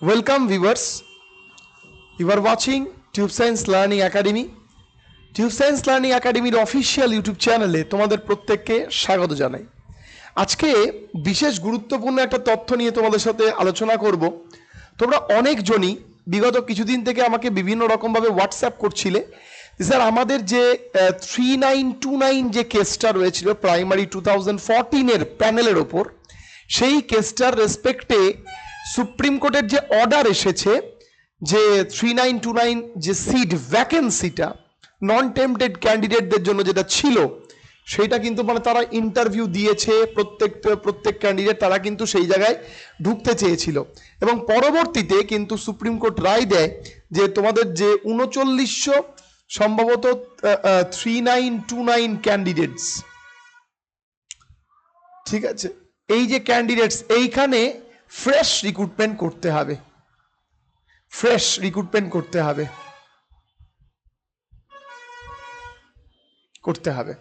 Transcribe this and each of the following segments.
Welcome, viewers. You are watching Tube Science Learning Academy. Tube science learning একাডেমির official YouTube চ্যানেলে তোমাদের প্রত্যেককে স্বাগত জানাই আজকে বিশেষ গুরুত্বপূর্ণ একটা তথ্য নিয়ে তোমাদের সাথে আলোচনা করব তোমরা অনেকজনই বিগত কিছুদিন থেকে আমাকে বিভিন্ন রকমভাবে হোয়াটসঅ্যাপ করছিলে স্যার, আমাদের যে থ্রি নাইন টু নাইন যে কেসটা রয়েছিল প্রাইমারি টু থাউজেন্ড ফোরটিনের প্যানেলের ওপর, সেই কেসটার রেসপেক্টে সুপ্রিম কোর্টের যে অর্ডার এসেছে, যে থ্রি নাইন টু নাইন যে সিট ভ্যাকেন্সিটা নন টেম্পটেড ক্যান্ডিডেটদের জন্য যেটা ছিল, সেইটা কিন্তু মানে তারা ইন্টারভিউ দিয়েছে, প্রত্যেক প্রত্যেক ক্যান্ডিডেট তারা কিন্তু সেই জায়গায় ঢুকতে চেয়েছিল। এবং পরবর্তীতে কিন্তু সুপ্রিম কোর্ট রায় দেয় যে তোমাদের যে উনচল্লিশশো সম্ভবত three nine two nine candidates ঠিক আছে? এই যে ক্যান্ডিডেটস এইখানে ফ্রেশ রিক্রুটমেন্ট করতে হবে। ফ্রেশ রিক্রুটমেন্ট করতে হবে। করতে হবে।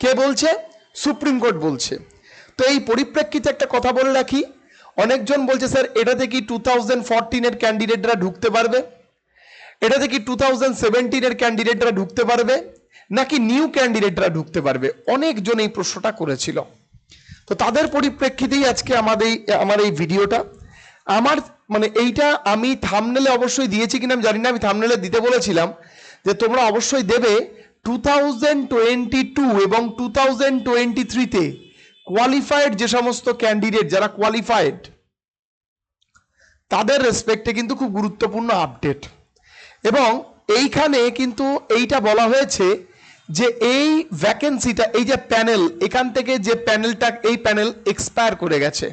কে বলছে? সুপ্রিম কোর্ট বলছে। তো এই পরিপ্রেক্ষিতে একটা কথা বলে রাখি। অনেকজন বলছে, স্যার এটাতে কি টু থাউজেন্ড ফোরটিনের ক্যান্ডিডেটরা ঢুকতে পারবে। এটাতে কি টু থাউজেন্ড সেভেন্টিনের ক্যান্ডিডেটরা ঢুকতে পারবে। নাকি নিউ ক্যান্ডিডেটরা ঢুকতে পারবে? অনেকজন এই প্রশ্নটা করেছিল। তো তাদের পরিপ্রেক্ষিতেই আজকে আমাদের আমার এই ভিডিওটা। আমার মানে এইটা আমি থামনেলে অবশ্যই দিয়েছি কিনা আমি জানি না, আমি থামনেলে দিতে বলেছিলাম যে তোমরা অবশ্যই দেবে টু থাউজেন্ড টোয়েন্টি টু এবং টু থাউজেন্ড টোয়েন্টি থ্রিতে কোয়ালিফাইড যে সমস্ত ক্যান্ডিডেট যারা কোয়ালিফাইড তাদের রেসপেক্টে কিন্তু খুব গুরুত্বপূর্ণ আপডেট এবং এইখানে কিন্তু এইটা বলা হয়েছে যে এই ভ্যাকেন্সিটা এই যে প্যানেল এখান থেকে যে প্যানেলটা এই প্যানেল এক্সপায়ার করে গেছে।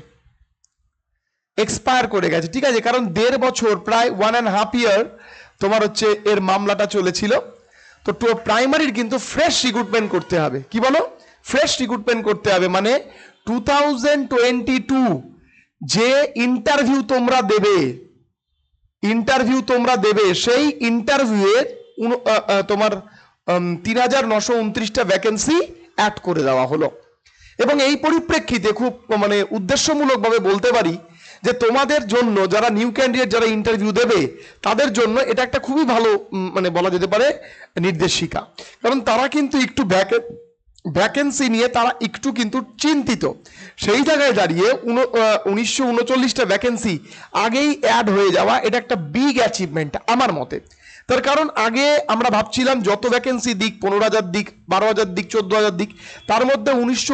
এক্সপায়ার করে গেছে, ঠিক আছে? কারণ দেড় বছর, প্রায় ওয়ান অ্যান্ড হাফ ইয়ার তোমার হচ্ছে এর মামলাটা চলেছিল। তো প্রাইমারির কিন্তু ফ্রেশ রিক্রুটমেন্ট করতে হবে। কি বলো? ফ্রেশ রিক্রুটমেন্ট করতে হবে মানে টু থাউজেন্ড টোয়েন্টি টু যে ইন্টারভিউ তোমরা দেবে ইন্টারভিউ তোমরা দেবে, সেই ইন্টারভিউয়ের তোমার তিন হাজার নশো উনত্রিশটা ভ্যাকেন্সি অ্যাড করে দেওয়া হলো। এবং এই পরিপ্রেক্ষিতে খুব মানে উদ্দেশ্যমূলকভাবে বলতে পারি যে তোমাদের জন্য, যারা নিউ ক্যান্ডিডেট যারা ইন্টারভিউ দেবে, তাদের জন্য এটা একটা খুবই ভালো মানে বলা যেতে পারে, নির্দেশিকা। কারণ তারা কিন্তু একটু ভ্যাকেন্সি নিয়ে তারা একটু কিন্তু চিন্তিত। সেই জায়গায় দাঁড়িয়ে উনিশশো উনচল্লিশটা ভ্যাকেন্সি আগেই অ্যাড হয়ে যাওয়া, এটা একটা বিগ অ্যাচিভমেন্ট আমার মতে। তার কারণ আগে আমরা ভাবছিলাম যত ভ্যাকেন্সি দিক, পনেরো হাজার দিক, বারো হাজার দিক, চোদ্দ হাজার দিক, তার মধ্যে উনিশশো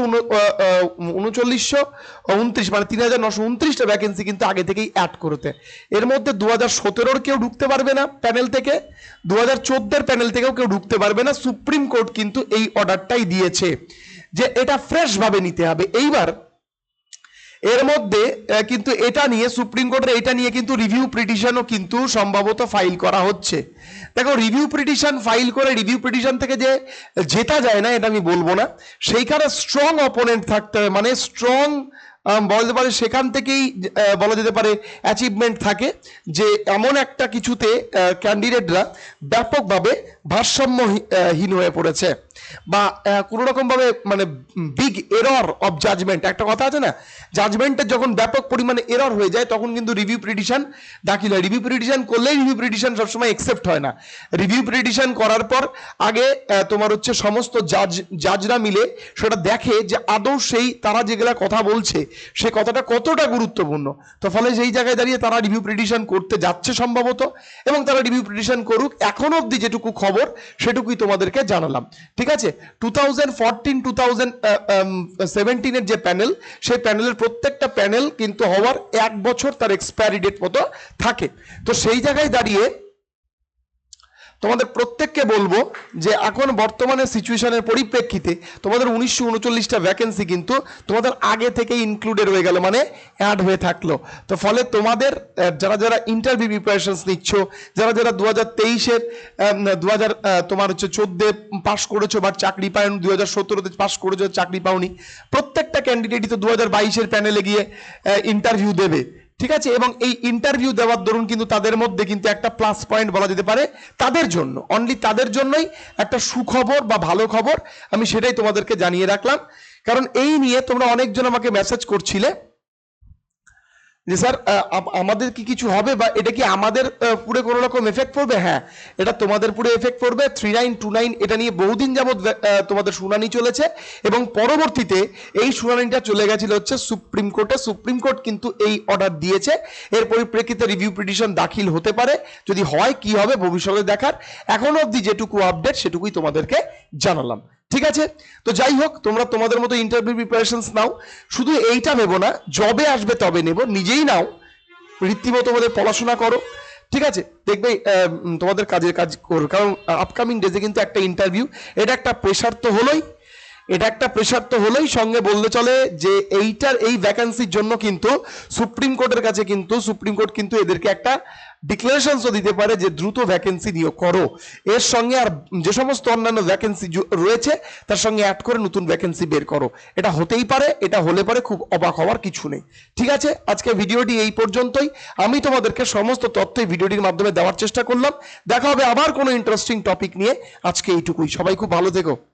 উনচল্লিশশো উনত্রিশ মানে তিন হাজার নশো উনত্রিশটা ভ্যাকেন্সি কিন্তু আগে থেকেই অ্যাড করতে এর মধ্যে দু হাজার সতেরোর কেউ ঢুকতে পারবে না প্যানেল থেকে, দু হাজার চোদ্দের প্যানেল থেকেও কেউ ঢুকতে পারবে না, সুপ্রিম কোর্ট কিন্তু এই অর্ডারটাই দিয়েছে যে এটা ফ্রেশভাবে নিতে হবে। এইবার এর মধ্যে কিন্তু এটা নিয়ে, সুপ্রিম কোর্টের এটা নিয়ে কিন্তু রিভিউ পিটিশনও কিন্তু সম্ভবত ফাইল করা হচ্ছে। দেখো রিভিউ পিটিশন ফাইল করে রিভিউ পিটিশন থেকে যে জেতা যায় না, এটা আমি বলব না। সেইখানে স্ট্রং অপোনেন্ট থাকতে হবে মানে স্ট্রং বলা যেতে পারে সেখান থেকেই বলা যেতে পারে অ্যাচিভমেন্ট থাকে যে এমন একটা কিছুতে ক্যান্ডিডেটরা ব্যাপকভাবে ভারসাম্যহীন হয়ে পড়েছে। বা কোনো রকমভাবে মানে বিগ এরর অফ জাজমেন্ট একটা কথা আছে না? জাজমেন্টের যখন ব্যাপক পরিমাণে এরর হয়ে যায়, তখন কিন্তু রিভিউ পিটিশন দাখিল হয়। রিভিউ পিটিশন করলেই রিভিউ পিটিশন সবসময় একসেপ্ট হয় না। রিভিউ পিটিশন করার পর আগে তোমার হচ্ছে সমস্ত জাজ জাজরা মিলে সেটা দেখে যে আদৌ সেই, তারা যেগুলা কথা বলছে, সে কথাটা কতটা গুরুত্বপূর্ণ। তো ফলে সেই জায়গায় দাঁড়িয়ে তারা রিভিউ পিটিশন করতে যাচ্ছে সম্ভবত, এবং তারা রিভিউ পিটিশন করুক। এখন অবধি যেটুকু খবর, সেটুকুই তোমাদেরকে জানালাম। ঠিক আছে? Two thousand fourteen two thousand সেভেন্টিনের যে প্যানেল সেই প্যানেলের প্রত্যেকটা প্যানেল কিন্তু হওয়ার এক বছর তার এক্সপায়ারি ডেট মতো থাকে। তো সেই জায়গায় দাঁড়িয়ে তোমাদের প্রত্যেককে বলব যে এখন বর্তমানে সিচুয়েশনের পরিপ্রেক্ষিতে তোমাদের উনিশশো উনচল্লিশটা ভ্যাকেন্সি কিন্তু তোমাদের আগে থেকে ইনক্লুডেড হয়ে গেল মানে অ্যাড হয়ে থাকল। তো ফলে তোমাদের যারা যারা ইন্টারভিউ প্রিপারেশনস নিচ্ছ, যারা যারা দু হাজার তেইশের দু হাজার তোমার হচ্ছে চোদ্দে পাশ করেছ বা চাকরি পাওনি দু হাজার সতেরোতে পাশ করেছ, চাকরি পাওনি, প্রত্যেকটা ক্যান্ডিডেটই তো দু হাজার বাইশের প্যানেলে গিয়ে ইন্টারভিউ দেবে। ঠিক আছে? এবং এই ইন্টারভিউ দেওয়ার দরুন কিন্তু তাদের মধ্যে কিন্তু একটা প্লাস পয়েন্ট বলা যেতে পারে তাদের জন্য। অনলি তাদের জন্যই একটা সুখবর বা ভালো খবর আমি সেটাই তোমাদেরকে জানিয়ে রাখলাম। কারণ এই নিয়ে তোমরা অনেকজন আমাকে মেসেজ করছিলে। যে স্যার আমাদের কি কিছু হবে বা এটা কি আমাদের পুরে কোনো রকম এফেক্ট পড়বে? হ্যাঁ এটা তোমাদের পুরে এফেক্ট পড়বে। থ্রি নাইন টু নাইন এটা নিয়ে বহুদিন যাবৎ তোমাদের শুনানি চলেছে এবং পরবর্তীতে এই শুনানিটা চলে গেছিল হচ্ছে সুপ্রিম কোর্টে। সুপ্রিম কোর্ট কিন্তু এই অর্ডার দিয়েছে। এর পরিপ্রেক্ষিতে রিভিউ পিটিশন দাখিল হতে পারে। যদি হয়, কি হবে ভবিষ্যতে দেখার। এখনও অবধি যেটুকু আপডেট সেটুকুই তোমাদেরকে জানালাম। ঠিক আছে? তো যাই হোক, তোমরা তোমাদের মতো ইন্টারভিউ প্রিপারেশনস নাও। শুধু এইটা নেব না জবে আসবে তবে নেব, নিজেই নাও। রীতিমতো তোমাদের পড়াশোনা করো, ঠিক আছে? দেখবে তোমাদের কাজের কাজ করো। কারণ আপকামিং ডেজে কিন্তু একটা ইন্টারভিউ এটা একটা প্রেশার তো হলোই। এটা একটা প্রেশার তো হলোই, সঙ্গে বললে চলে যে এইটার এই ভ্যাকান্সির জন্য কিন্তু সুপ্রিম কোর্টের কাছে কিন্তু, সুপ্রিম কোর্ট কিন্তু এদেরকে একটা ডিক্লারেশনসও দিতে পারে যে দ্রুত ভ্যাকেন্সি নিয়োগ করো। এর সঙ্গে আর যে সমস্ত অন্যান্য ভ্যাকেন্সি রয়েছে, তার সঙ্গে অ্যাড করে নতুন ভ্যাকেন্সি বের করো। এটা হতেই পারে, এটা হলে পারে খুব অবাক হওয়ার কিছু নেই। ঠিক আছে? আজকে ভিডিওটি এই পর্যন্তই। আমি তোমাদেরকে সমস্ত তথ্য ভিডিওটির মাধ্যমে দেওয়ার চেষ্টা করলাম। দেখা হবে আবার কোনো ইন্টারেস্টিং টপিক নিয়ে। আজকে এইটুকুই। সবাই খুব ভালো থেকো।